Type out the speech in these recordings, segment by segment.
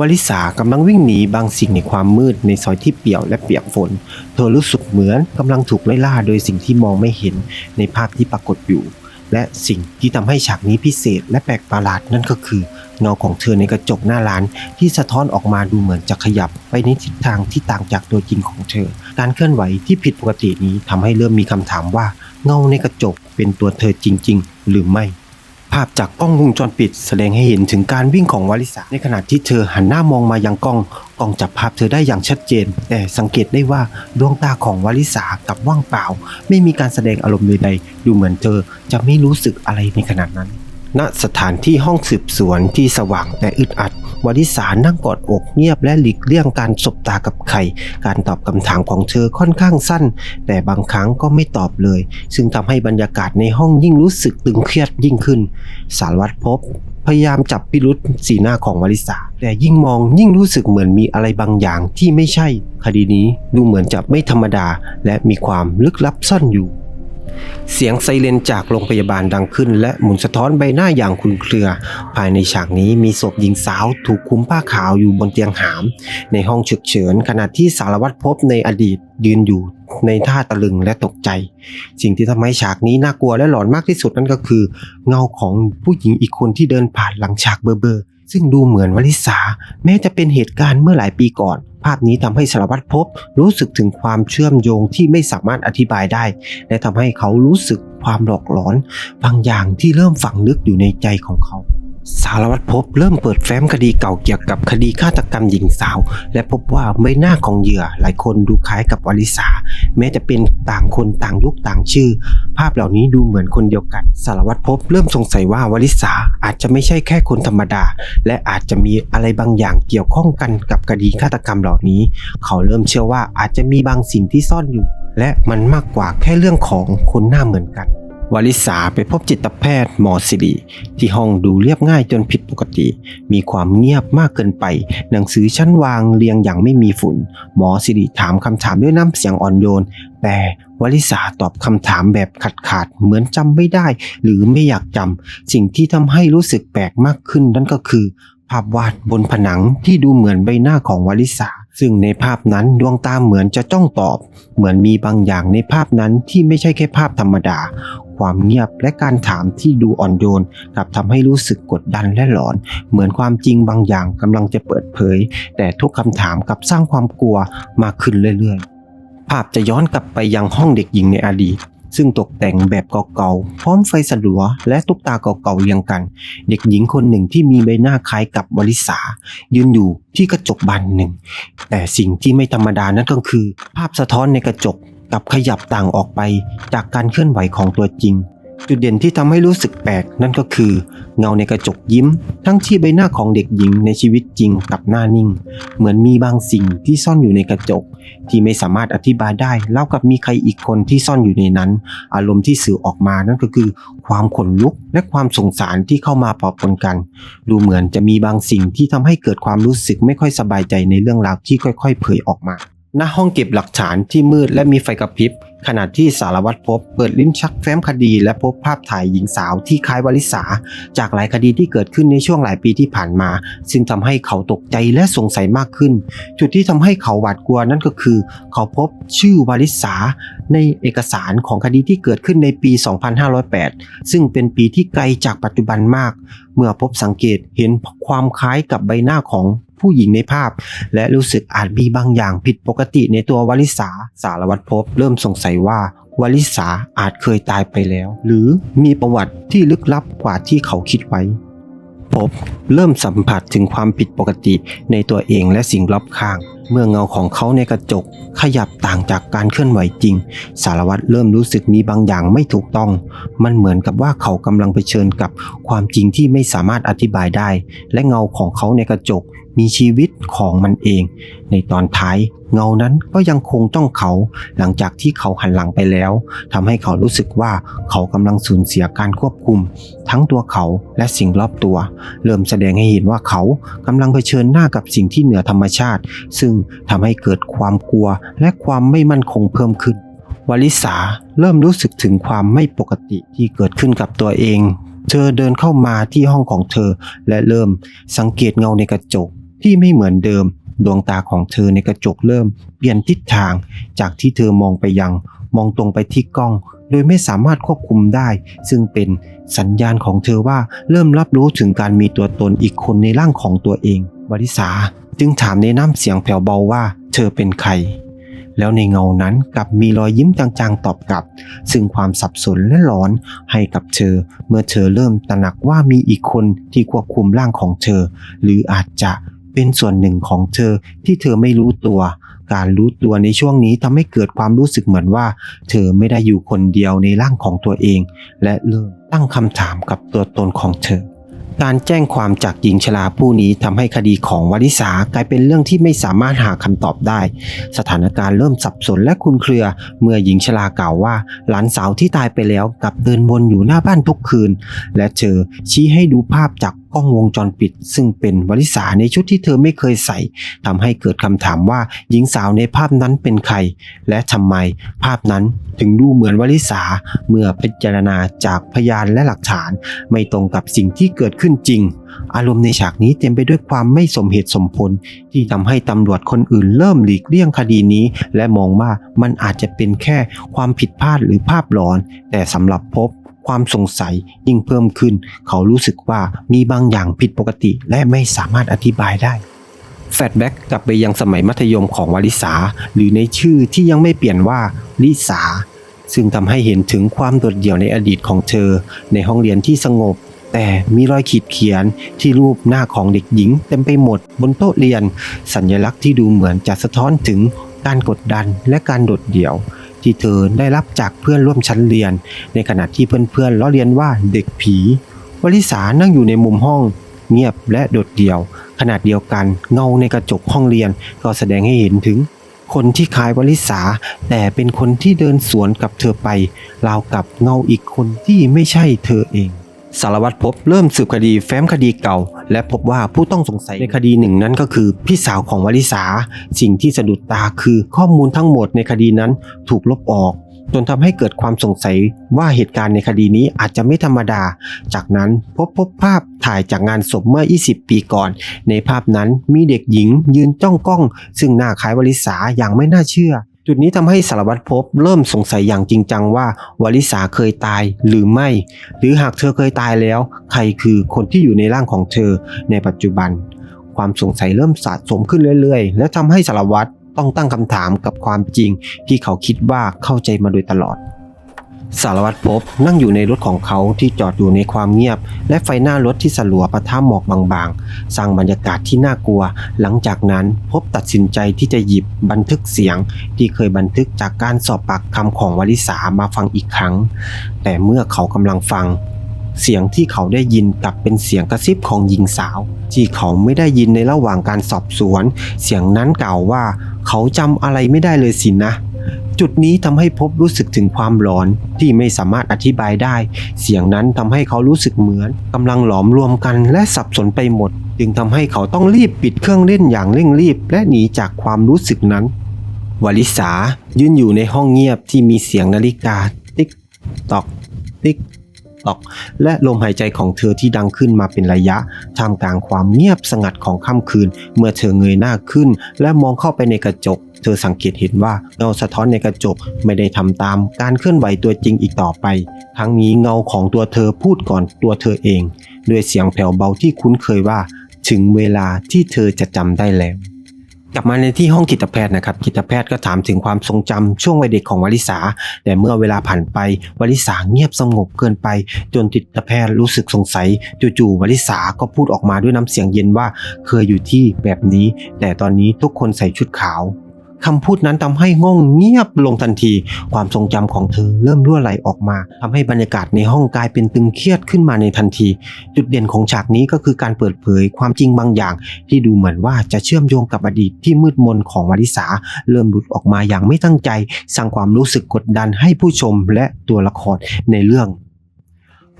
วลิสากำลังวิ่งหนีบางสิ่งในความมืดในซอยที่เปี่ยวและเปียกฝน เธอรู้สึกเหมือนกำลังถูกไล่ล่าโดยสิ่งที่มองไม่เห็นในภาพที่ปรากฏอยู่ และสิ่งที่ทำให้ฉากนี้พิเศษและแปลกประหลาดนั่นก็คือเงาของเธอในกระจกหน้าร้าน ที่สะท้อนออกมาดูเหมือนจะขยับ ไปในทิศทางที่ต่างจากตัวจริงของเธอ การเคลื่อนไหวที่ผิดปกตินี้ทำให้เริ่มมีคำถามว่า เงาในกระจกเป็นตัวเธอจริง ๆ หรือไม่ ภาพจากกล้องวงจรปิด แสดงให้เห็นถึงการวิ่งของวลิสาในขณะที่เธอหันหน้ามองมายังกล้องกล้องจับภาพเธอได้อย่างชัดเจน แต่สังเกตได้ว่าดวงตาของวลิสากับว่างเปล่า ไม่มีการแสดงอารมณ์ใดๆดูเหมือนเธอจะไม่รู้สึกอะไรในขณะนั้น ณสถานที่ห้องสืบสวนที่สว่างแต่อึดอัดวลิสานั่งกอดอกเงียบและหลีกเลี่ยงการสบตากับใคร การตอบคำถามของเธอค่อนข้างสั้น แต่บางครั้งก็ไม่ตอบเลย ซึ่งทำให้บรรยากาศในห้องยิ่งรู้สึกตึงเครียดยิ่งขึ้น สารวัตรพบ พยายามจับพิรุษสีหน้าของวลิสาแต่ยิ่งมองยิ่งรู้สึกเหมือนมีอะไรบางอย่างที่ไม่ใช่ คดีนี้ดูเหมือนจะไม่ธรรมดา และมีความลึกลับซ่อนอยู่ เสียงไซเรนจากโรงพยาบาลดังขึ้น และหมุนสะท้อนใบหน้าอย่างคลุมเครือ ภายในฉากนี้มีศพหญิงสาวถูกคลุมผ้าขาวอยู่บนเตียงหาม ในห้องฉุกเฉินขณะที่สารวัตรพบในอดีตยืนอยู่ในท่าตะลึงและตกใจ สิ่งที่ทำให้ฉากนี้น่ากลัวและหลอนมากที่สุดนั่นก็คือ เงาของผู้หญิงอีกคนที่เดินผ่านหลังฉากเบอร์เบอร์ ซึ่งดูเหมือนวลิสาแม้จะเป็นเหตุการณ์เมื่อหลายปีก่อน ภาพนี้ทำให้สารวัตรพบรู้สึกถึงความเชื่อมโยงที่ไม่สามารถอธิบายได้ และทำให้เขารู้สึกความหลอกหลอน บางอย่างที่เริ่มฝังลึกอยู่ในใจของเขา สารวัตรพบเริ่มเปิดแฟ้มคดีเก่าเกี่ยวกับคดีฆาตกรรมหญิงสาว และพบว่าใบหน้าของเหยื่อหลายคนดูคล้ายกับวลิสา แม้จะเป็นต่างคนต่างยุคต่างชื่อ ภาพเหล่านี้ดูเหมือนคนเดียวกัน สารวัตรพบเริ่มสงสัยว่าวลิสาอาจจะไม่ใช่แค่คนธรรมดา และอาจจะมีอะไรบางอย่างเกี่ยวข้องกันกับคดีฆาตกรรมเหล่านี้ เขาเริ่มเชื่อว่าอาจจะมีบางสิ่งที่ซ่อนอยู่ และมันมากกว่าแค่เรื่องของคนหน้าเหมือนกัน วลิสาไปพบจิตแพทย์หมอสิริที่ห้องดูเรียบง่ายจนผิดปกติ มีความเงียบมากเกินไป หนังสือชั้นวางเรียงอย่างไม่มีฝุ่น หมอสิริถามคำถามด้วยน้ำเสียงอ่อนโยน แต่วลิสาตอบคำถามแบบขาดขาดเหมือนจำไม่ได้ หรือไม่อยากจำสิ่งที่ทำให้รู้สึกแปลกมากขึ้นนั่นก็คือ ภาพวาดบนผนังที่ดูเหมือนใบหน้าของวลิสาซึ่งในภาพนั้นดวงตาเหมือนจะจ้องตอบ เหมือนมีบางอย่างในภาพนั้นที่ไม่ใช่แค่ภาพธรรมดา ความเงียบและการถามที่ดูอ่อนโยนกลับทำให้รู้สึกกดดันและหลอน เหมือนความจริงบางอย่างกำลังจะเปิดเผย แต่ทุกคำถามกลับสร้างความกลัวมากขึ้นเรื่อยๆ ภาพจะย้อนกลับไปยังห้องเด็กหญิงในอดีตซึ่งตกแต่งแบบเก่าๆ พร้อมไฟสลัว และตุ๊กตาเก่าๆเรียงกัน เด็กหญิงคนหนึ่งที่มีใบหน้าคล้ายกับวลิสา ยืนอยู่ที่กระจกบานหนึ่ง แต่สิ่งที่ไม่ธรรมดานั่นก็คือ ภาพสะท้อนในกระจก กับขยับต่างออกไปจากการเคลื่อนไหวของตัวจริง จุดเด่นที่ทำให้รู้สึกแปลกนั่นก็คือ เงาในกระจกยิ้ม ทั้งที่ใบหน้าของเด็กหญิงในชีวิตจริงกับหน้านิ่ง เหมือนมีบางสิ่งที่ซ่อนอยู่ในกระจก ที่ไม่สามารถอธิบายได้เล่ากับมีใครอีกคนที่ซ่อนอยู่ในนั้น อารมณ์ที่สื่อออกมานั่นก็คือ ความขนลุกและความสงสารที่เข้ามาปะปนกัน ดูเหมือนจะมีบางสิ่งที่ทำให้เกิดความรู้สึกไม่ค่อยสบายใจในเรื่องราวที่ค่อย ๆ เผยออกมา หน้าห้องเก็บหลักฐานที่มืดและมีไฟกระพริบ ขณะที่สารวัตรพบเปิดลิ้นชักแฟ้มคดีและพบภาพถ่ายหญิงสาวที่คล้ายวลิสา จากหลายคดีที่เกิดขึ้นในช่วงหลายปีที่ผ่านมา ซึ่งทำให้เขาตกใจและสงสัยมากขึ้น จุดที่ทำให้เขาหวาดกลัวนั่นก็คือ เขาพบชื่อวลิสา ในเอกสารของคดีที่เกิดขึ้นในปี 2508 ซึ่งเป็นปีที่ไกลจากปัจจุบันมาก เมื่อพบสังเกตเห็นความคล้ายกับใบหน้าของ ผู้หญิงในภาพ และรู้สึกอาจมีบางอย่างผิดปกติในตัววลิสาสารวัตรพบ เริ่มสงสัยว่าวลิสาอาจเคยตายไปแล้ว หรือมีประวัติที่ลึกลับกว่าที่เขาคิดไว้ พบเริ่มสัมผัสถึงความผิดปกติในตัวเองและสิ่งรอบข้าง เมื่อเงาของเขาในกระจก ขยับต่างจากการเคลื่อนไหวจริง สารวัตรเริ่มรู้สึกมีบางอย่างไม่ถูกต้อง มันเหมือนกับว่าเขากำลังเผชิญกับความจริงที่ไม่สามารถอธิบายได้ และเงาของเขาในกระจก มีชีวิตของมันเอง ในตอนท้าย เงานั้นก็ยังคงต้องเขา หลังจากที่เขาหันหลังไปแล้วทำให้เขารู้สึกว่าเขากำลังสูญเสียการควบคุม ทั้งตัวเขาและสิ่งรอบตัว เริ่มแสดงให้เห็นว่าเขากำลังเผชิญหน้ากับสิ่งที่เหนือธรรมชาติ ซึ่งทำให้เกิดความกลัวและความไม่มั่นคงเพิ่มขึ้นวลิสาเริ่มรู้สึกถึงความไม่ปกติที่เกิดขึ้นกับตัวเอง เธอเดินเข้ามาที่ห้องของเธอ และเริ่มสังเกตเงาในกระจก ที่ไม่เหมือนเดิม ดวงตาของเธอในกระจกเริ่ม เปลี่ยนทิศทาง จากที่เธอมองไปยัง มองตรงไปที่กล้อง โดยไม่สามารถควบคุมได้ ซึ่งเป็นสัญญาณของเธอว่าเริ่มรับรู้ถึงการมีตัวตนอีกคนในร่างของตัวเองวริษาจึงถามในน้ำเสียงแผ่วเบาว่า เธอเป็นใคร แล้วในเงานั้นกลับมีรอยยิ้มจางๆตอบกลับ ซึ่งความสับสนและหลอนให้กับเธอ เมื่อเธอเริ่มตระหนักว่ามีอีกคนที่ควบคุมร่างของเธอ หรืออาจจะ เป็นส่วนหนึ่งของเธอที่เธอไม่รู้ตัว การรู้ตัวในช่วงนี้ทำให้เกิดความรู้สึกเหมือนว่า เธอไม่ได้อยู่คนเดียวในร่างของตัวเอง และเริ่มตั้งคำถามกับตัวตนของเธอการแจ้งความจากหญิงชราผู้นี้ทำให้คดีของวริษากลายเป็นเรื่องที่ไม่สามารถหาคำตอบได้ สถานการณ์เริ่มสับสนและคุนเครือ เมื่อหญิงชรากล่าวว่า หลานสาวที่ตายไปแล้วกลับเดินวนอยู่หน้าบ้านทุกคืน และเธอชี้ให้ดูภาพจาก กล้องวงจรปิด ซึ่งเป็นวริษาในชุดที่เธอไม่เคยใส่ทำให้เกิดคำถามว่าหญิงสาวในภาพนั้นเป็นใคร และทำไมภาพนั้นถึงดูเหมือนวริษาเมื่อพิจารณาจากพยานและหลักฐาน ไม่ตรงกับสิ่งที่เกิดขึ้นจริง อารมณ์ในฉากนี้เต็มไปด้วยความไม่สมเหตุสมผล ที่ทำให้ตำรวจคนอื่นเริ่มหลีกเลี่ยงคดีนี้ และมองว่ามันอาจจะเป็นแค่ความผิดพลาดหรือภาพหลอน แต่สำหรับพบ ความสงสัยยิ่งเพิ่มขึ้น เขารู้สึกว่ามีบางอย่างผิดปกติและไม่สามารถอธิบายได้ แฟลแบ็กกลับไปยังสมัยมัธยมของวลิสา หรือในชื่อที่ยังไม่เปลี่ยนว่าลิสา ซึ่งทำให้เห็นถึงความโดดเดี่ยวในอดีตของเธอ ในห้องเรียนที่สงบ แต่มีรอยขีดเขียนที่รูปหน้าของเด็กหญิง เต็มไปหมดบนโต๊ะเรียน สัญลักษณ์ที่ดูเหมือนจะสะท้อนถึงการกดดันและการโดดเดี่ยว ที่เธอได้รับจากเพื่อนร่วมชั้นเรียน ในขณะที่เพื่อนๆล้อเลียนว่าเด็กผี วลิสานั่งอยู่ในมุมห้อง เงียบและโดดเดี่ยว ขนาดเดียวกันเงาในกระจกห้องเรียนก็แสดงให้เห็นถึง คนที่คล้ายวลิสา แต่เป็นคนที่เดินสวนกับเธอไปราวกับเงาอีกคนที่ไม่ใช่เธอเอง สารวัตรพบเริ่มสืบคดีแฟ้มคดีเก่า และพบว่าผู้ต้องสงสัยในคดีหนึ่งนั้นก็คือ พี่สาวของวลิสา สิ่งที่สะดุดตาคือข้อมูลทั้งหมดในคดีนั้นถูกลบออก จนทำให้เกิดความสงสัยว่าเหตุการณ์ในคดีนี้อาจจะไม่ธรรมดา จากนั้นพบพบภาพถ่ายจากงานศพเมื่อ 20 ปีก่อน ในภาพนั้นมีเด็กหญิงยืนจ้องกล้อง ซึ่งหน้าคล้ายวลิสาอย่างไม่น่าเชื่อ จุดนี้ทำให้สารวัตรพบเริ่มสงสัยอย่างจริงจังว่าวลิสาเคยตายหรือไม่ หรือหากเธอเคยตายแล้ว ใครคือคนที่อยู่ในร่างของเธอในปัจจุบัน ความสงสัยเริ่มสะสมขึ้นเรื่อยๆ และทำให้สารวัตรต้องตั้งคำถามกับความจริงที่เขาคิดว่าเข้าใจมาโดยตลอด สารวัตรพบนั่งอยู่ในรถของเขาที่จอดอยู่ในความเงียบ และไฟหน้ารถที่สลัวประท่าหมอกบางๆ สร้างบรรยากาศที่น่ากลัว หลังจากนั้นพบตัดสินใจที่จะหยิบบันทึกเสียง ที่เคยบันทึกจากการสอบปากคำของวลิสามาฟังอีกครั้ง แต่เมื่อเขากำลังฟัง เสียงที่เขาได้ยินกลับเป็นเสียงกระซิบของหญิงสาว ที่เขาไม่ได้ยินในระหว่างการสอบสวน เสียงนั้นกล่าวว่า เขาจำอะไรไม่ได้เลยสินะ จุดนี้ทำให้พบรู้สึกถึงความหลอนที่ไม่สามารถอธิบายได้ เสียงนั้นทำให้เขารู้สึกเหมือนกำลังหลอมรวมกันและสับสนไปหมด จึงทำให้เขาต้องรีบปิดเครื่องเล่นอย่างเร่งรีบ และหนีจากความรู้สึกนั้นวลิสายืนอยู่ในห้องเงียบที่มีเสียงนาฬิกา ติ๊กตอก ติ๊กตอก และลมหายใจของเธอที่ดังขึ้นมาเป็นระยะท่ามกลางความเงียบสงัดของค่ำคืน เมื่อเธอเงยหน้าขึ้น และมองเข้าไปในกระจก เธอสังเกตเห็นว่าเงาสะท้อนในกระจกไม่ได้ทำตามการเคลื่อนไหวตัวจริงอีกต่อไป ทั้งนี้เงาของตัวเธอพูดก่อนตัวเธอเอง ด้วยเสียงแผ่วเบาที่คุ้นเคยว่า ถึงเวลาที่เธอจะจำได้แล้วกลับมาในที่ห้องจิตแพทย์นะครับจิตแพทย์ก็ถามถึงความทรงจำช่วงวัยเด็กของวลิสา แต่เมื่อเวลาผ่านไปวลิสาเงียบสงบเกินไป จนจิตแพทย์รู้สึกสงสัย จู่ๆวลิสาก็พูดออกมาด้วยน้ำเสียงเย็นว่า เคยอยู่ที่แบบนี้ แต่ตอนนี้ทุกคนใส่ชุดขาว คำพูดนั้นทำให้ง่องเงียบลงทันที ความทรงจำของเธอเริ่มรั่วไหลออกมาทำให้บรรยากาศในห้องกลายเป็นตึงเครียดขึ้นมาในทันที จุดเด่นของฉากนี้ก็คือการเปิดเผยความจริงบางอย่าง ที่ดูเหมือนว่าจะเชื่อมโยงกับอดีตที่มืดมนของวลิสา เริ่มหลุดออกมาอย่างไม่ตั้งใจ สร้างความรู้สึกกดดันให้ผู้ชมและตัวละครในเรื่อง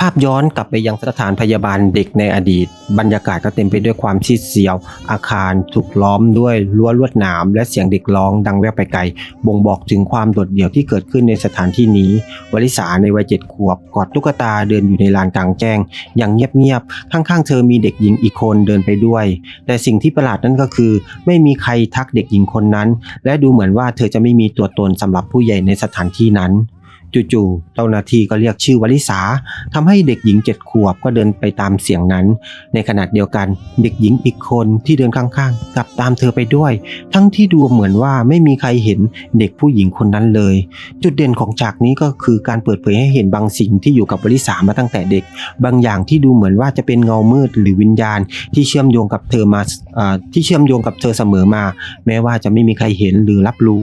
ภาพย้อนกลับไปยังสถานพยาบาลเด็กในอดีต บรรยากาศก็เต็มไปด้วยความชีดเสียว อาคารถูกล้อมด้วยรั้วลวดหนาม และเสียงเด็กร้องดังแว่วไปไกล บ่งบอกถึงความโดดเดี่ยวที่เกิดขึ้นในสถานที่นี้ วลิสาในวัยเจ็ดขวบ กอดตุ๊กตาเดินอยู่ในลานกลางแจ้ง อย่างเงียบๆข้างๆ เธอมีเด็กหญิงอีกคนเดินไปด้วย แต่สิ่งที่ประหลาดนั่นก็คือ ไม่มีใครทักเด็กหญิงคนนั้น และดูเหมือนว่าเธอจะไม่มีตัวตนสำหรับผู้ใหญ่ในสถานที่นั้น จู่ๆเจ้าหน้าที่ก็เรียกชื่อวลิสาทำให้เด็กหญิงเจ็ดขวบก็เดินไปตามเสียงนั้น ในขณะเดียวกันเด็กหญิงอีกคนที่เดินข้างๆกลับตามเธอไปด้วย ทั้งที่ดูเหมือนว่าไม่มีใครเห็นเด็กผู้หญิงคนนั้นเลย จุดเด่นของฉากนี้ก็คือการเปิดเผยให้เห็นบางสิ่งที่อยู่กับวลิสามาตั้งแต่เด็ก บางอย่างที่ดูเหมือนว่าจะเป็นเงามืดหรือวิญญาณ ที่เชื่อมโยงกับเธอมาอ่าที่เชื่อมโยงกับเธอเสมอมา แม้ว่าจะไม่มีใครเห็นหรือรับรู้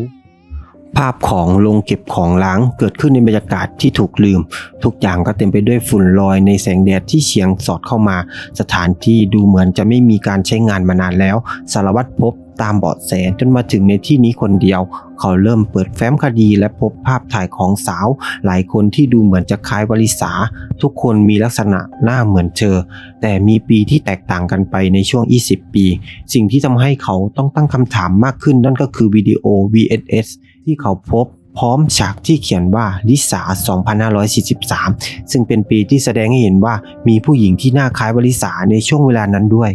ภาพของโรงเก็บของล้างเกิดขึ้นในบรรยากาศที่ถูกลืม ทุกอย่างก็เต็มไปด้วยฝุ่นลอยในแสงแดดที่เฉียงสอดเข้ามา สถานที่ดูเหมือนจะไม่มีการใช้งานมานานแล้ว สารวัตรพบ ตามเบาะแสจนมาถึงในที่นี้คนเดียว เขาเริ่มเปิดแฟ้มคดีและพบภาพถ่ายของสาว หลายคนที่ดูเหมือนจะคล้ายวลิสา ทุกคนมีลักษณะหน้าเหมือนเธอ แต่มีปีที่แตกต่างกันไปในช่วง 20 ปี สิ่งที่ทำให้เขาต้องตั้งคำถามมากขึ้นนั่นก็คือวิดีโอ VSS ที่เขาพบพร้อมฉากที่เขียนว่าลิสา 2543 ซึ่งเป็นปีที่แสดงให้เห็นว่ามีผู้หญิงที่หน้าคล้ายวลิสาในช่วงเวลานั้นด้วย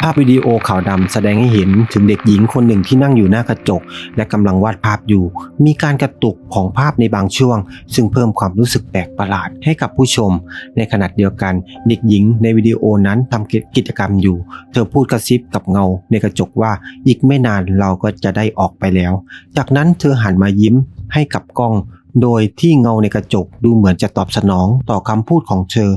ภาพวิดีโอขาวดำแสดงให้เห็นถึงเด็กหญิงคนหนึ่งที่นั่งอยู่หน้ากระจก และกำลังวาดภาพอยู่ มีการกระตุกของภาพในบางช่วง ซึ่งเพิ่มความรู้สึกแปลกประหลาดให้กับผู้ชม ในขณะเดียวกัน เด็กหญิงในวิดีโอนั้นทำกิจกรรมอยู่ เธอพูดกระซิบกับเงาในกระจกว่าอีกไม่นานเราก็จะได้ออกไปแล้ว จากนั้นเธอหันมายิ้มให้กับกล้อง โดยที่เงาในกระจกดูเหมือนจะตอบสนองต่อคำพูดของเธอ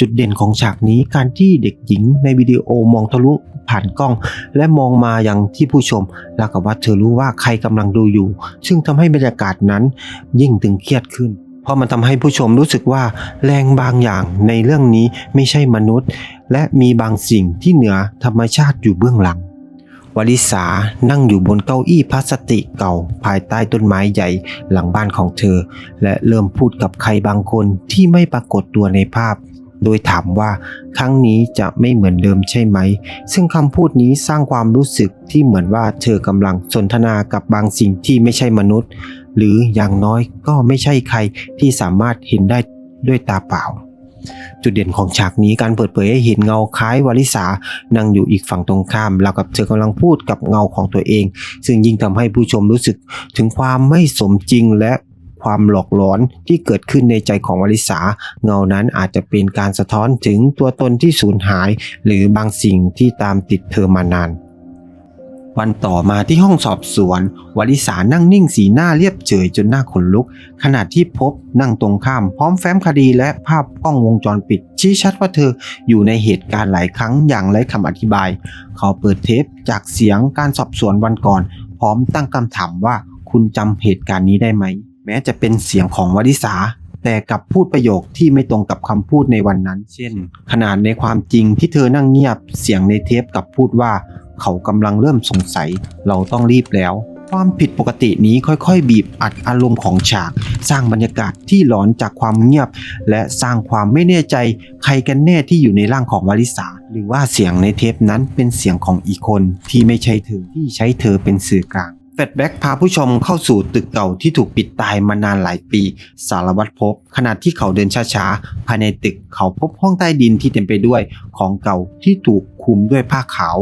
จุดเด่นของฉากนี้การที่เด็กหญิงในวิดีโอมองทะลุผ่านกล้อง และมองมาอยังที่ผู้ชมแล้วกับว่าเธอรู้ว่าใครกำลังดูอยู่ ซึ่งทำให้บรรยากาศนั้นยิ่งตึงเครียดขึ้น เพราะมันทำให้ผู้ชมรู้สึกว่าแรงบางอย่างในเรื่องนี้ไม่ใช่มนุษย์ และมีบางสิ่งที่เหนือธรรมชาติอยู่เบื้องหลัง วลิสานั่งอยู่บนเก้าอี้พลาสติกเก่าภายใต้ต้นไม้ใหญ่หลังบ้านของเธอ และเริ่มพูดกับใครบางคนที่ไม่ปรากฏตัวในภาพ โดยถามว่าครั้งนี้จะไม่เหมือนเดิมใช่ไหม ซึ่งคำพูดนี้สร้างความรู้สึกที่เหมือนว่าเธอกำลังสนทนากับบางสิ่งที่ไม่ใช่มนุษย์ หรืออย่างน้อยก็ไม่ใช่ใครที่สามารถเห็นได้ด้วยตาเปล่า จุดเด่นของฉากนี้การเปิดเผยให้เห็นเงาคล้ายวลิสานั่งอยู่อีกฝั่งตรงข้ามราวกับเธอกำลังพูดกับเงาของตัวเอง ซึ่งยิ่งทำให้ผู้ชมรู้สึกถึงความไม่สมจริงและความหลอกหลอนที่เกิดขึ้นในใจของวลิสา เงานั้นอาจจะเป็นการสะท้อนถึงตัวตนที่สูญหาย หรือบางสิ่งที่ตามติดเธอมานาน วันต่อมาที่ห้องสอบสวน วลิสานั่งนิ่งสีหน้าเรียบเฉยจนหน้าขนลุก ขณะที่พบนั่งตรงข้ามพร้อมแฟ้มคดีและภาพกล้องวงจรปิด ชี้ชัดว่าเธออยู่ในเหตุการณ์หลายครั้งอย่างไร้คำอธิบาย เขาเปิดเทปจากเสียงการสอบสวนวันก่อน พร้อมตั้งคำถามว่าคุณจำเหตุการณ์นี้ได้ไหม แม้จะเป็นเสียงของวลิสาแต่กับพูดประโยคที่ไม่ตรงกับคำพูดในวันนั้น เช่น ขนาดในความจริงที่เธอนั่งเงียบเสียงในเทปกับพูดว่า เขากำลังเริ่มสงสัย เราต้องรีบแล้ว ความผิดปกตินี้ค่อยๆ บีบอัดอารมณ์ของฉาก สร้างบรรยากาศที่หลอนจากความเงียบ และสร้างความไม่แน่ใจ ใครกันแน่ที่อยู่ในร่างของวาลิสา หรือว่าเสียงในเทปนั้นเป็นเสียงของอีกคนที่ไม่ใช่เธอที่ใช้เธอเป็นสื่อกลาง แฟลแบ็กพาผู้ชมเข้าสู่ตึกเก่าที่ถูกปิดตายมานานหลายปี สารวัตรพบ ขณะที่เขาเดินช้าๆ ภายในตึกเขาพบห้องใต้ดินที่เต็มไปด้วยของเก่าที่ถูกคลุมด้วยผ้าขาว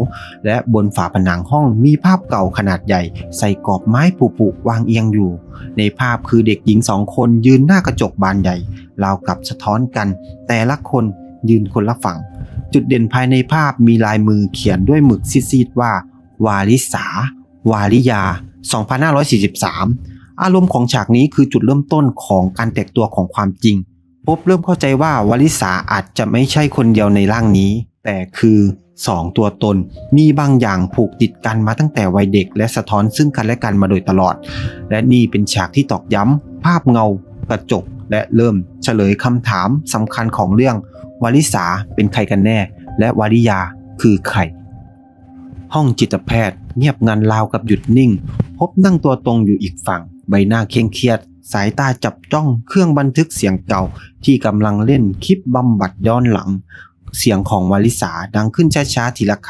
และบนฝาผนังห้องมีภาพเก่าขนาดใหญ่ ใส่กรอบไม้ปุๆวางเอียงอยู่ ในภาพคือเด็กหญิงสองคนยืนหน้ากระจกบานใหญ่ราวกับสะท้อนกัน แต่ละคนยืนคนละฝั่ง จุดเด่นภายในภาพมีลายมือเขียนด้วยหมึกซีดๆว่า วาลิสา วาลิยา 2543 อารมณ์ของฉากนี้คือจุดเริ่มต้นของการแตกตัวของความจริงพบเริ่มเข้าใจว่าวาลิสาอาจจะไม่ใช่คนเดียวในร่างนี้ แต่คือสองตัวตนมีบางอย่างผูกติดกันมาตั้งแต่วัยเด็ก และสะท้อนซึ่งกันและกันมาโดยตลอด และนี่เป็นฉากที่ตอกย้ำ ภาพเงา กระจก และเริ่มเฉลยคำถามสำคัญของเรื่องวาลิสาเป็นใครกันแน่ และวาลิยาคือใคร ห้องจิตแพทย์ เงียบงันราวกับหยุดนิ่ง พบนั่งตัวตรงอยู่อีกฝั่ง ใบหน้าเคร่งเครียด สายตาจับจ้องเครื่องบันทึกเสียงเก่า ที่กำลังเล่นคลิปบำบัดย้อนหลัง เสียงของวาลิสาดังขึ้นช้าๆทีละค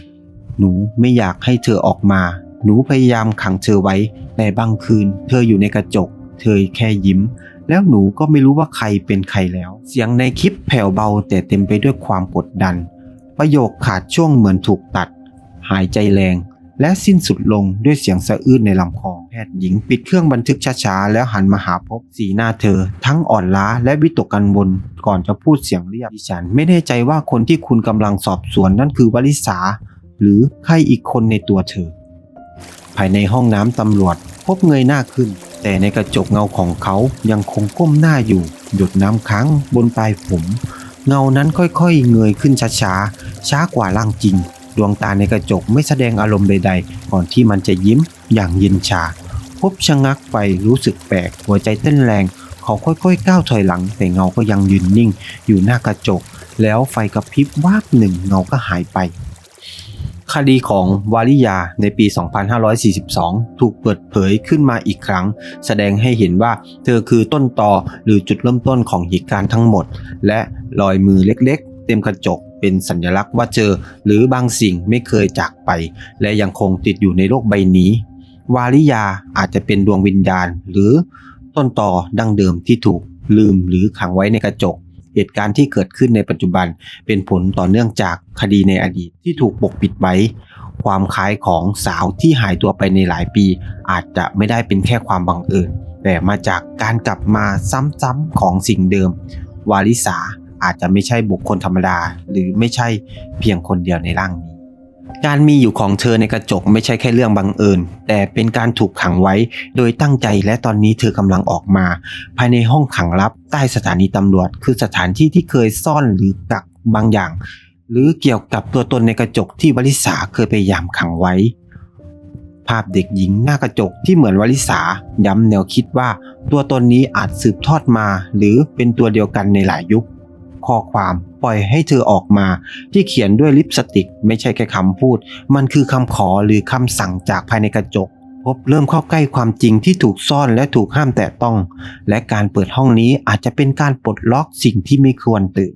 ำหนูไม่อยากให้เธอออกมา หนูพยายามขังเธอไว้แต่บางคืน เธออยู่ในกระจก เธอแค่ยิ้มแล้วหนูก็ไม่รู้ว่าใครเป็นใครแล้ว เสียงในคลิปแผ่วเบาแต่เต็มไปด้วยความกดดัน ประโยคขาดช่วงเหมือนถูกตัด หายใจแรง และสิ้นสุดลงด้วยเสียงสะอื้นในลำคอแพทย์หญิงปิดเครื่องบันทึกช้าๆ แล้วหันมาหาพบสีหน้าเธอ ทั้งอ่อนล้าและวิตกกังวลก่อนจะพูดเสียงเรียบดิฉัน ไม่แน่ใจว่าคนที่คุณกำลังสอบสวนนั่นคือวลิสา หรือใครอีกคนในตัวเธอ ภายในห้องน้ำตำรวจ พบเงยหน้าขึ้น แต่ในกระจกเงาของเขายังคงก้มหน้าอยู่ หยดน้ำค้างบนปลายผมเงานั้นค่อยๆ เงยขึ้นช้าๆ ช้ากว่าร่างจริง ดวงตาในกระจกไม่แสดงอารมณ์ใด ๆ ก่อนที่มันจะยิ้มอย่างเย็นชา พบชะงักไปรู้สึกแปลกหัวใจเต้นแรง เขาค่อยๆก้าวถอยหลัง แต่เงาก็ยังยืนนิ่ง อยู่หน้ากระจก แล้วไฟกระพริบวาบหนึ่งเงาก็หายไปคดีของวาริยาในปี 2542 ถูกเปิดเผยขึ้นมาอีกครั้ง แสดงให้เห็นว่าเธอคือต้นตอหรือจุดเริ่มต้นของเหตุการณ์ทั้งหมด และรอยมือเล็กๆ เต็มกระจก เป็นสัญลักษณ์ว่าเจอ หรือบางสิ่งไม่เคยจากไป และยังคงติดอยู่ในโลกใบนี้ วาริยาอาจจะเป็นดวงวิญญาณ หรือต้นตอดั้งเดิมที่ถูกลืมหรือขังไว้ในกระจก เหตุการณ์ที่เกิดขึ้นในปัจจุบันเป็นผลต่อเนื่องจากคดีในอดีตที่ถูกปกปิดไว้ ความคล้ายของสาวที่หายตัวไปในหลายปี อาจจะไม่ได้เป็นแค่ความบังเอิญแต่มาจากการกลับมาซ้ำๆของสิ่งเดิม วาลิสา อาจจะไม่ใช่บุคคลธรรมดา หรือไม่ใช่เพียงคนเดียวในร่างนี้ การมีอยู่ของเธอในกระจกไม่ใช่แค่เรื่องบังเอิญ แต่เป็นการถูกขังไว้โดยตั้งใจและตอนนี้เธอกำลังออกมา ภายในห้องขังลับใต้สถานีตำรวจ คือสถานที่ที่เคยซ่อนหรือกักบางอย่าง หรือเกี่ยวกับตัวตนในกระจกที่วลิสาเคยพยายามขังไว้ ภาพเด็กหญิงหน้ากระจกที่เหมือนวลิสาย้ำแนวคิดว่า ตัวตนนี้อาจสืบทอดมา หรือเป็นตัวเดียวกันในหลายยุค ข้อความปล่อยให้เธอออกมา ที่เขียนด้วยลิปสติก ไม่ใช่แค่คำพูด มันคือคำขอหรือคำสั่งจากภายในกระจก พบเริ่มเข้าใกล้ความจริงที่ถูกซ่อนและถูกห้ามแตะต้อง และการเปิดห้องนี้อาจจะเป็นการปลดล็อกสิ่งที่ไม่ควรตื่น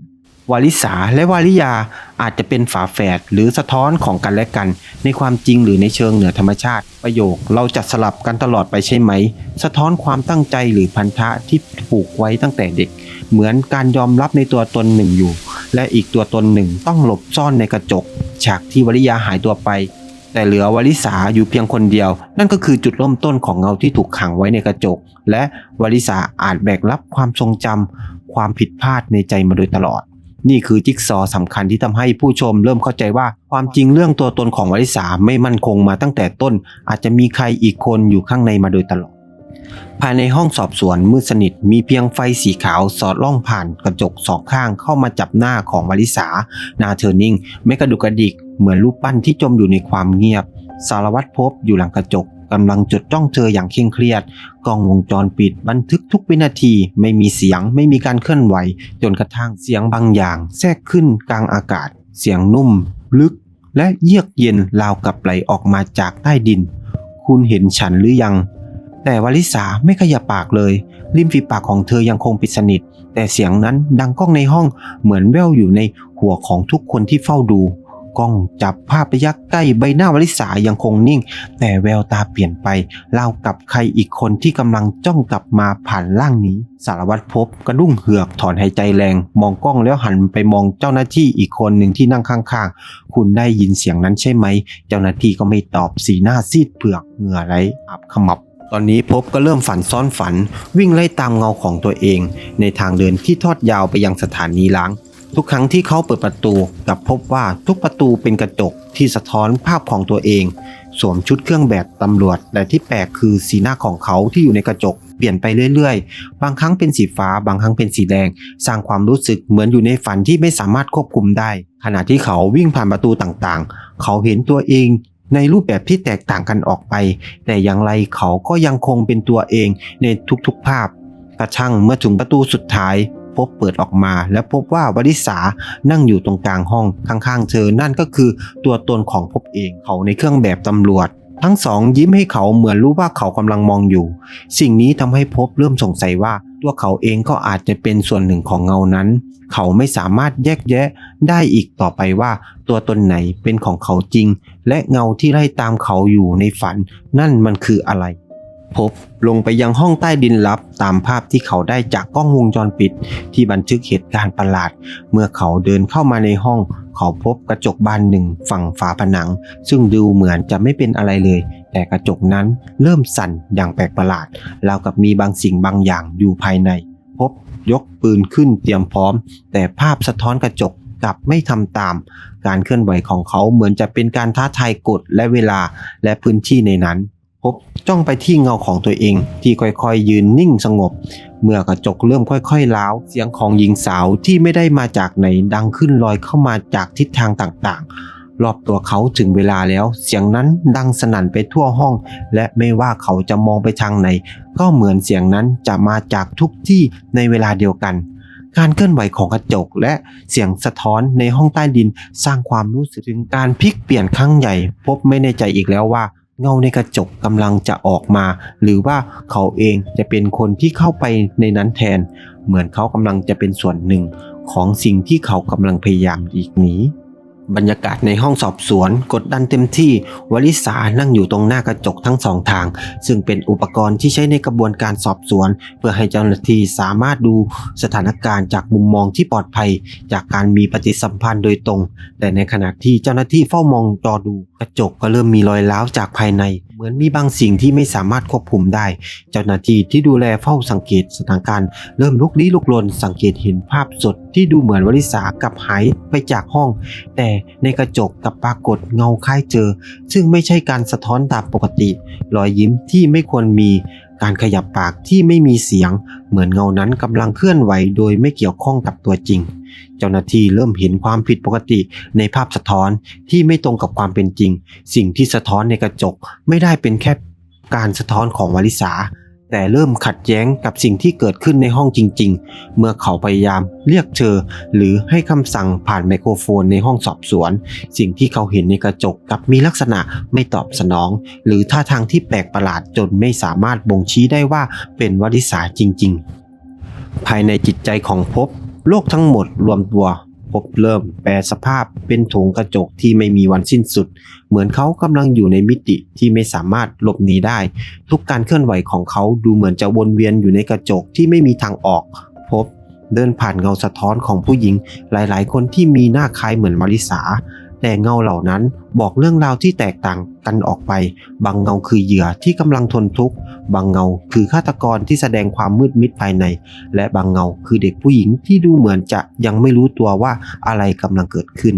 วาลิสาและวาลิยาอาจจะเป็นฝาแฝดหรือสะท้อนของกันและกัน ในความจริงหรือในเชิงเหนือธรรมชาติ ประโยคเราจะสลับกันตลอดไปใช่ไหม สะท้อนความตั้งใจหรือพันธะที่ผูกไว้ตั้งแต่เด็ก เหมือนการยอมรับในตัวตนหนึ่งอยู่ และอีกตัวตนหนึ่งต้องหลบซ่อนในกระจก ฉากที่วริยาหายตัวไป แต่เหลือวลิสาอยู่เพียงคนเดียว นั่นก็คือจุดเริ่มต้นของเงาที่ถูกขังไว้ในกระจก และวลิสาอาจแบกรับความทรงจำความผิดพลาดในใจมาโดยตลอด นี่คือจิ๊กซอว์สำคัญที่ทำให้ผู้ชมเริ่มเข้าใจว่า ความจริงเรื่องตัวตนของวลิสาไม่มั่นคงมาตั้งแต่ต้น อาจจะมีใครอีกคนอยู่ข้างในมาโดยตลอด ภายในห้องสอบสวนมืดสนิทมีเพียงไฟสีขาวสอดล่องผ่านกระจกสองข้างเข้ามาจับหน้าของวลิสานาเธอร์นิ่งไม่กระดุกกระดิกเหมือนรูปปั้นที่จมอยู่ในความเงียบ สารวัตรพบอยู่หลังกระจก กำลังจดจ้องเธออย่างเคร่งเครียด กล้องวงจรปิดบันทึกทุกวินาที ไม่มีเสียง ไม่มีการเคลื่อนไหว จนกระทั่งเสียงบางอย่าง แทรกขึ้นกลางอากาศ เสียงนุ่ม ลึก และเยือกเย็นราวกับไหลออกมาจากใต้ดิน คุณเห็นฉันหรือยัง แต่วลิสาไม่ขยับปากเลย ริมฝีปากของเธอยังคงปิดสนิท แต่เสียงนั้นดังก้องในห้องเหมือนแว่วอยู่ในหัวของทุกคนที่เฝ้าดู กล้องจับภาพระยะใกล้ใบหน้าวลิสายังคงนิ่ง แต่แววตาเปลี่ยนไปรากับใครอีกคนที่กำลังจ้องกลับมาผ่านร่างนี้ สารวัตรพบกระดุ้งเหือกถอนหายใจแรง มองกล้องแล้วหันไปมองเจ้าหน้าที่อีกคนหนึ่งที่นั่งข้างๆ คุณได้ยินเสียงนั้นใช่ไหม เจ้าหน้าที่ก็ไม่ตอบสีหน้าซีดเผือกเหงื่อไหลอาบขมับตอนนี้พบก็เริ่มฝันซ้อนฝัน วิ่งไล่ตามเงาของตัวเอง ในทางเดินที่ทอดยาวไปยังสถานีล้าง ทุกครั้งที่เขาเปิดประตูกลับพบว่าทุกประตูเป็นกระจกที่สะท้อนภาพของตัวเอง สวมชุดเครื่องแบบตำรวจ แต่ที่แปลกคือสีหน้าของเขาที่อยู่ในกระจกเปลี่ยนไปเรื่อยๆ บางครั้งเป็นสีฟ้า บางครั้งเป็นสีแดง สร้างความรู้สึกเหมือนอยู่ในฝันที่ไม่สามารถควบคุมได้ ขณะที่เขาวิ่งผ่านประตูต่างๆ เขาเห็นตัวเองในรูปแบบที่แตกต่างกันออกไป แต่อย่างไรเขาก็ยังคงเป็นตัวเองในทุกๆภาพ กระทั่งเมื่อถึงประตูสุดท้าย พบเปิดออกมา และพบว่าวลิสานั่งอยู่ตรงกลางห้องข้างๆเธอนั่นก็คือตัวตนของพบเองเขาในเครื่องแบบตำรวจ ทั้งสองยิ้มให้เขาเหมือนรู้ว่าเขากำลังมองอยู่ สิ่งนี้ทำให้พบเริ่มสงสัยว่า ตัวเขาเองก็อาจจะเป็นส่วนหนึ่งของเงานั้น เขาไม่สามารถแยกแยะได้อีกต่อไปว่า ตัวตนไหนเป็นของเขาจริง และเงาที่ไล่ตามเขาอยู่ในฝัน นั่นมันคืออะไร พบลงไปยังห้องใต้ดินลับตามภาพที่เขาได้จากกล้องวงจรปิด ที่บันทึกเหตุการณ์ประหลาด เมื่อเขาเดินเข้ามาในห้อง เขาพบกระจกบานหนึ่งฝั่งฝาผนัง ซึ่งดูเหมือนจะไม่เป็นอะไรเลย แต่กระจกนั้นเริ่มสั่นอย่างแปลกประหลาดราวกับมีบางสิ่งบางอย่างอยู่ภายใน พบยกปืนขึ้นเตรียมพร้อม แต่ภาพสะท้อนกระจกกลับไม่ทำตาม การเคลื่อนไหวของเขาเหมือนจะเป็นการท้าทายกฎและเวลาและพื้นที่ในนั้น พบจ้องไปที่เงาของตัวเอง ที่ค่อยๆ ยืนนิ่งสงบ เมื่อกระจกเริ่มค่อยๆล้าว เสียงของหญิงสาวที่ไม่ได้มาจากไหนดังขึ้นลอยเข้ามาจากทิศทางต่างๆ รอบตัวเขาถึงเวลาแล้ว เสียงนั้นดังสนั่นไปทั่วห้อง และไม่ว่าเขาจะมองไปทางไหน ก็เหมือนเสียงนั้นจะมาจากทุกที่ในเวลาเดียวกัน การเคลื่อนไหวของกระจกและเสียงสะท้อนในห้องใต้ดินสร้างความรู้สึกถึงการพลิกเปลี่ยนครั้งใหญ่ พบไม่แน่ใจอีกแล้วว่า เงาในกระจกกำลังจะออกมา หรือว่าเขาเองจะเป็นคนที่เข้าไปในนั้นแทน เหมือนเขากำลังจะเป็นส่วนหนึ่งของสิ่งที่เขากำลังพยายามอีกหนี บรรยากาศในห้องสอบสวน กดดันเต็มที่ วลิสานั่งอยู่ตรงหน้ากระจกทั้งสองทาง ซึ่งเป็นอุปกรณ์ที่ใช้ในกระบวนการสอบสวน เพื่อให้เจ้าหน้าที่สามารถดูสถานการณ์จากมุมมองที่ปลอดภัย จากการมีปฏิสัมพันธ์โดยตรง แต่ในขณะที่เจ้าหน้าที่เฝ้ามองจอดู กระจกก็เริ่มมีรอยร้าวจากภายในเหมือนมีบางสิ่งที่ไม่สามารถควบคุมได้ เจ้าหน้าที่ที่ดูแลเฝ้าสังเกตสถานการณ์เริ่มลุกลี้ลุกลนสังเกตเห็นภาพสดที่ดูเหมือนวลิสากับหายไปจากห้อง แต่ในกระจกกับปรากฏเงาคล้ายเจอ ซึ่งไม่ใช่การสะท้อนตามปกติ รอยยิ้มที่ไม่ควรมีการขยับปากที่ไม่มีเสียง เหมือนเงานั้นกำลังเคลื่อนไหวโดยไม่เกี่ยวข้องกับตัวจริง เจ้าหน้าที่เริ่มเห็นความผิดปกติในภาพสะท้อนที่ไม่ตรงกับความเป็นจริง สิ่งที่สะท้อนในกระจกไม่ได้เป็นแค่การสะท้อนของวลิสา แต่เริ่มขัดแย้งกับสิ่งที่เกิดขึ้นในห้องจริง ๆ เมื่อเขาพยายามเรียกเธอ หรือให้คำสั่งผ่านไมโครโฟนในห้องสอบสวน สิ่งที่เขาเห็นในกระจกกับมีลักษณะไม่ตอบสนอง หรือท่าทางที่แปลกประหลาดจนไม่สามารถบ่งชี้ได้ว่าเป็นวลิสาจริง ๆ ภายในจิตใจของภพ โลกทั้งหมดรวมตัวพบเริ่มแปลสภาพเป็นโถงกระจกที่ไม่มีวันสิ้นสุด เหมือนเขากำลังอยู่ในมิติที่ไม่สามารถหลบหนีได้ ทุกการเคลื่อนไหวของเขาดูเหมือนจะวนเวียนอยู่ในกระจกที่ไม่มีทางออก พบเดินผ่านเงาสะท้อนของผู้หญิงหลายๆ คนที่มีหน้าคล้ายเหมือนมาริสา แต่เงาเหล่านั้นบอกเรื่องราวที่แตกต่างกันออกไป บางเงาคือเหยื่อที่กำลังทนทุกข์ บางเงาคือฆาตกรที่แสดงความมืดมิดภายใน และบางเงาคือเด็กผู้หญิงที่ดูเหมือนจะยังไม่รู้ตัวว่าอะไรกำลังเกิดขึ้น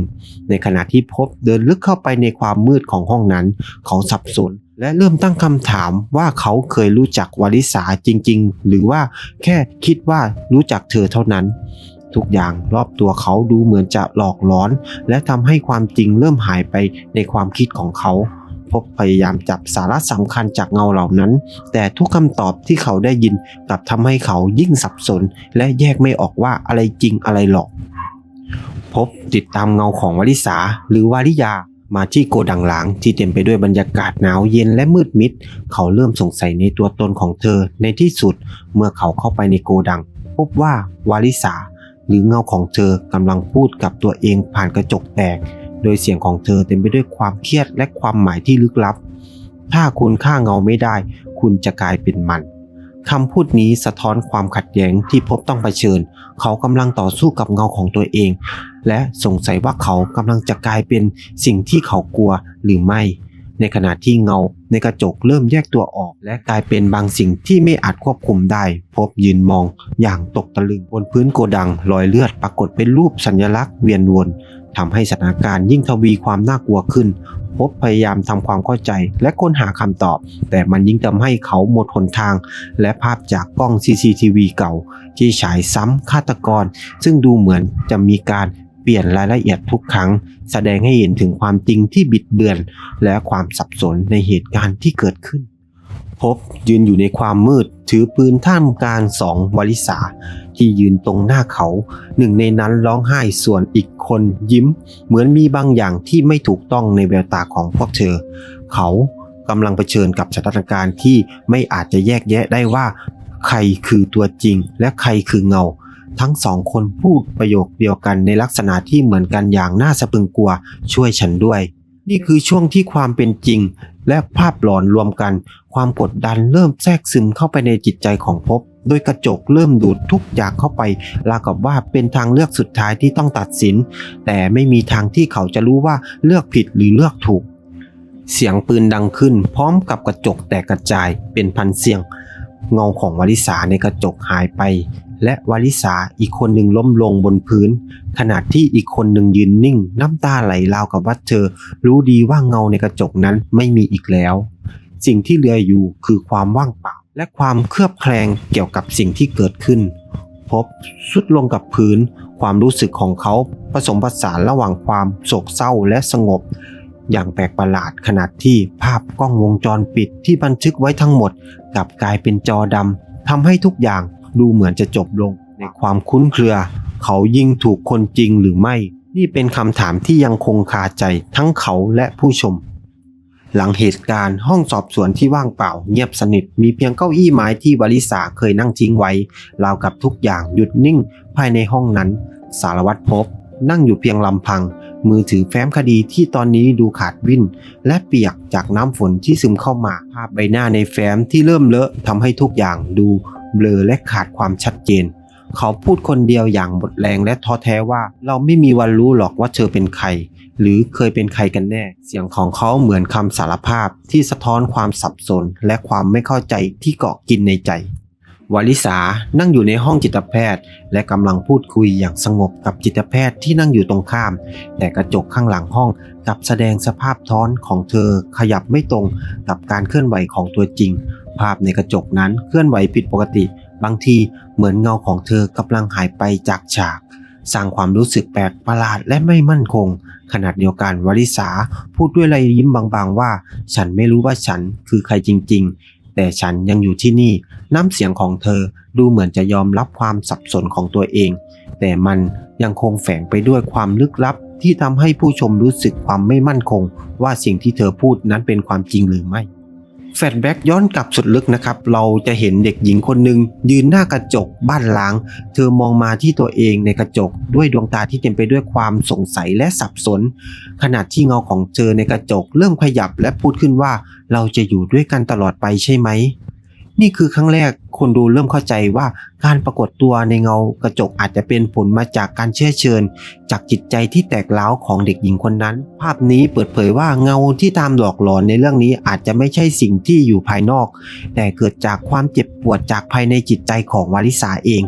ในขณะที่พบเดินลึกเข้าไปในความมืดของห้องนั้น เขาสับสนและเริ่มตั้งคำถามว่าเขาเคยรู้จักวลิสาจริง ๆ หรือว่าแค่คิดว่ารู้จักเธอเท่านั้น ทุกอย่างรอบตัวเขาดูเหมือนจะหลอกล้อน และทำให้ความจริงเริ่มหายไปในความคิดของเขาพบพยายามจับสาระสำคัญจากเงาเหล่านั้น แต่ทุกคำตอบที่เขาได้ยินกลับทำให้เขายิ่งสับสน และแยกไม่ออกว่าอะไรจริงอะไรหลอก พบติดตามเงาของวลิสาหรือวาริยามาที่โกดังหลังที่เต็มไปด้วยบรรยากาศหนาวเย็นและมืดมิด เขาเริ่มสงสัยในตัวตนของเธอในที่สุด เมื่อเขาเข้าไปในโกดัง พบว่าวาลิสา หรือเงาของเธอกำลังพูดกับตัวเองผ่านกระจกแตก โดยเสียงของเธอเต็มไปด้วยความเครียดและความหมายที่ลึกลับ ถ้าคุณฆ่าเงาไม่ได้ คุณจะกลายเป็นมันคำพูดนี้สะท้อนความขัดแย้งที่พบต้องเผชิญ เขากำลังต่อสู้กับเงาของตัวเอง และสงสัยว่าเขากำลังจะกลายเป็นสิ่งที่เขากลัวหรือไม่ ในขณะที่เงาในกระจกเริ่มแยกตัวออก และกลายเป็นบางสิ่งที่ไม่อาจควบคุมได้ พบยืนมองอย่างตกตะลึงบนพื้นโกดังรอยเลือดปรากฏเป็นรูปสัญลักษณ์เวียนวนทำให้สถานการณ์ยิ่งทวีความน่ากลัวขึ้น พบพยายามทำความเข้าใจและค้นหาคำตอบ แต่มันยิ่งทำให้เขาหมดหนทาง และภาพจากกล้อง CCTV เก่า ที่ฉายซ้ำฆาตกร ซึ่งดูเหมือนจะมีการ เปลี่ยนรายละเอียดทุกครั้ง แสดงให้เห็นถึงความจริงที่บิดเบือน และความสับสนในเหตุการณ์ที่เกิดขึ้น พบยืนอยู่ในความมืด ถือปืนท่ามกลางสองวลิสาที่ยืนตรงหน้าเขา หนึ่งในนั้นร้องไห้ส่วนอีกคนยิ้ม เหมือนมีบางอย่างที่ไม่ถูกต้องในแววตาของพวกเธอ เขากำลังเผชิญกับสถานการณ์ที่ไม่อาจจะแยกแยะได้ว่า ใครคือตัวจริงและใครคือเงา ทั้งสองคนพูดประโยคเดียวกันในลักษณะที่เหมือนกันอย่างน่าสะพรึงกลัว ช่วยฉันด้วย นี่คือช่วงที่ความเป็นจริง และภาพหลอนรวมกัน ความกดดันเริ่มแทรกซึมเข้าไปในจิตใจของพบ โดยกระจกเริ่มดูดทุกอย่างเข้าไปราวกับว่าเป็นทางเลือกสุดท้ายที่ต้องตัดสิน แต่ไม่มีทางที่เขาจะรู้ว่าเลือกผิดหรือเลือกถูก เสียงปืนดังขึ้น พร้อมกับกระจกแตกกระจายเป็นพันเสียงเงาของวลิสาในกระจกหายไป และวาลิสาอีกคนหนึ่งล้มลงบนพื้น ขณะที่อีกคนหนึ่งยืนนิ่ง น้ำตาไหลราวกับว่าเธอ รู้ดีว่าเงาในกระจกนั้นไม่มีอีกแล้ว สิ่งที่เหลืออยู่คือความว่างเปล่า และความเคลือบแคลงเกี่ยวกับสิ่งที่เกิดขึ้น พบสุดลงกับพื้น ความรู้สึกของเขาผสมผสานระหว่างความโศกเศร้าและสงบ อย่างแปลกประหลาดขนาดที่ภาพกล้องวงจรปิดที่บันทึกไว้ทั้งหมดกลับกลายเป็นจอดำทำให้ทุกอย่าง ดูเหมือนจะจบลงในความคุ้นเครือ เขายิงถูกคนจริงหรือไม่ นี่เป็นคำถามที่ยังคงคาใจทั้งเขาและผู้ชม หลังเหตุการณ์ห้องสอบสวนที่ว่างเปล่า เงียบสนิทมีเพียงเก้าอี้ไม้ที่วลิสาเคยนั่งทิ้งไว้ราวกับทุกอย่างหยุดนิ่งภายในห้องนั้น สารวัตรพบ นั่งอยู่เพียงลำพัง มือถือแฟ้มคดีที่ตอนนี้ดูขาดวิ่น และเปียกจากน้ำฝนที่ซึมเข้ามาภาพใบหน้าในแฟ้มที่เริ่มเลอะทำให้ทุกอย่างดู เบลอและขาดความชัดเจน เขาพูดคนเดียวอย่างหมดแรงและท้อแท้ว่า เราไม่มีวันรู้หรอกว่าเธอเป็นใคร หรือเคยเป็นใครกันแน่ เสียงของเขาเหมือนคำสารภาพที่สะท้อนความสับสน และความไม่เข้าใจที่เกาะกินในใจวลิสานั่งอยู่ในห้องจิตแพทย์ และกำลังพูดคุยอย่างสงบกับจิตแพทย์ที่นั่งอยู่ตรงข้าม แต่กระจกข้างหลังห้องกลับแสดงสภาพท้อนของเธอขยับไม่ตรงกับการเคลื่อนไหวของตัวจริง ภาพในกระจกนั้นเคลื่อนไหวผิดปกติ บางทีเหมือนเงาของเธอกำลังหายไปจากฉาก สร้างความรู้สึกแปลกประหลาดและไม่มั่นคงขนาดเดียวกันวลิสาพูดด้วยรอยยิ้มบางๆว่า ฉันไม่รู้ว่าฉันคือใครจริง ๆ แต่ฉันยังอยู่ที่นี่ น้ำเสียงของเธอดูเหมือนจะยอมรับความสับสนของตัวเอง แต่มันยังคงแฝงไปด้วยความลึกลับที่ทำให้ผู้ชมรู้สึกความไม่มั่นคง ว่าสิ่งที่เธอพูดนั้นเป็นความจริงหรือไม่ แฟลแบ็กย้อนกลับสุดลึกนะครับ เราจะเห็นเด็กหญิงคนหนึ่งยืนหน้ากระจกบ้านล้าง เธอมองมาที่ตัวเองในกระจกด้วยดวงตาที่เต็มไปด้วยความสงสัยและสับสน ขณะที่เงาของเธอในกระจกเริ่มขยับและพูดขึ้นว่าเราจะอยู่ด้วยกันตลอดไปใช่ไหม นี่คือครั้งแรกคนดูเริ่มเข้าใจว่าการปรากฏตัวในเงากระจกอาจจะเป็นผลมาจากการเชื่อเชิญ จากจิตใจที่แตกร้าของเด็กหญิงคนนั้น ภาพนี้เปิดเผยว่าเงาที่ตามหลอกหลอนในเรื่องนี้อาจจะไม่ใช่สิ่งที่อยู่ภายนอก แต่เกิดจากความเจ็บปวดจากภายในจิตใจของวาลิสาเอง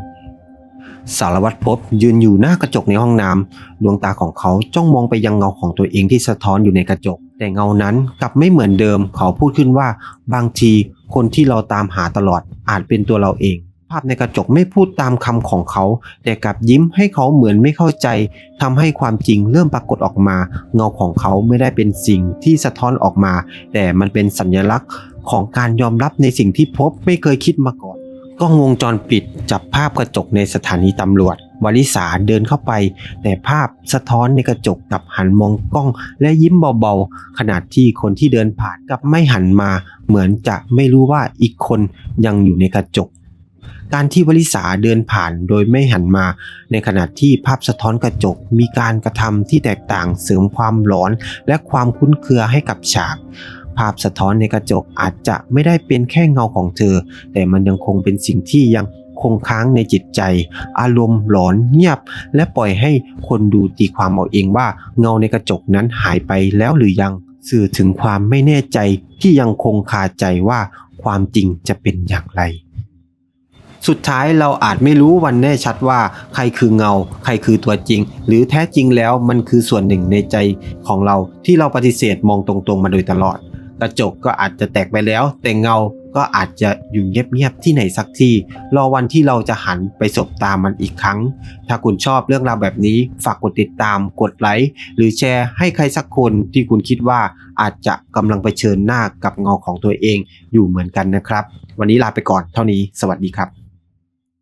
สารวัตรพบยืนอยู่หน้ากระจกในห้องน้ำดวงตาของเขาจ้องมองไปยังเงาของตัวเองที่สะท้อนอยู่ในกระจก แต่เงานั้นกลับไม่เหมือนเดิม เขาพูดขึ้นว่า บางที คนที่เราตามหาตลอดอาจเป็นตัวเราเอง ภาพในกระจกไม่พูดตามคำของเขา แต่กลับยิ้มให้เขาเหมือนไม่เข้าใจทำให้ความจริงเริ่มปรากฏออกมา เงาของเขาไม่ได้เป็นสิ่งที่สะท้อนออกมา แต่มันเป็นสัญลักษณ์ของการยอมรับในสิ่งที่พบไม่เคยคิดมาก่อนกล้องวงจรปิดจับภาพกระจกในสถานีตำรวจ วลิสาเดินเข้าไป แต่ภาพสะท้อนในกระจกกลับหันมองกล้อง และยิ้มเบาๆ ขณะที่คนที่เดินผ่านกลับไม่หันมา เหมือนจะไม่รู้ว่าอีกคนยังอยู่ในกระจก การที่วลิสาเดินผ่านโดยไม่หันมา ในขณะที่ภาพสะท้อนกระจกมีการกระทำที่แตกต่างเสริมความหลอน และความคุ้นเครือให้กับฉากภาพสะท้อนในกระจกอาจจะไม่ได้เป็นแค่เงาของเธอ แต่มันยังคงเป็นสิ่งที่ยัง คงค้างในจิตใจ อารมณ์หลอนเงียบ และปล่อยให้คนดูตีความเอาเองว่าเงาในกระจกนั้นหายไปแล้วหรือยัง สื่อถึงความไม่แน่ใจที่ยังคงคาใจว่าความจริงจะเป็นอย่างไร สุดท้ายเราอาจไม่รู้วันแน่ชัดว่า ใครคือเงา ใครคือตัวจริง หรือแท้จริงแล้วมันคือส่วนหนึ่งในใจของเราที่เราปฏิเสธมองตรงๆมาโดยตลอด กระจกก็อาจจะแตกไปแล้ว แต่เงา ก็อาจจะอยู่เงียบๆที่ไหนสักที่ รอวันที่เราจะหันไปสบตามันอีกครั้ง ถ้าคุณชอบเรื่องราวแบบนี้ฝากกดติดตามกดไลค์หรือแชร์ให้ใครสักคนที่คุณคิดว่าอาจจะกำลังเผชิญหน้ากับเงาของตัวเองอยู่เหมือนกันนะครับ วันนี้ลาไปก่อนเท่านี้สวัสดีครับ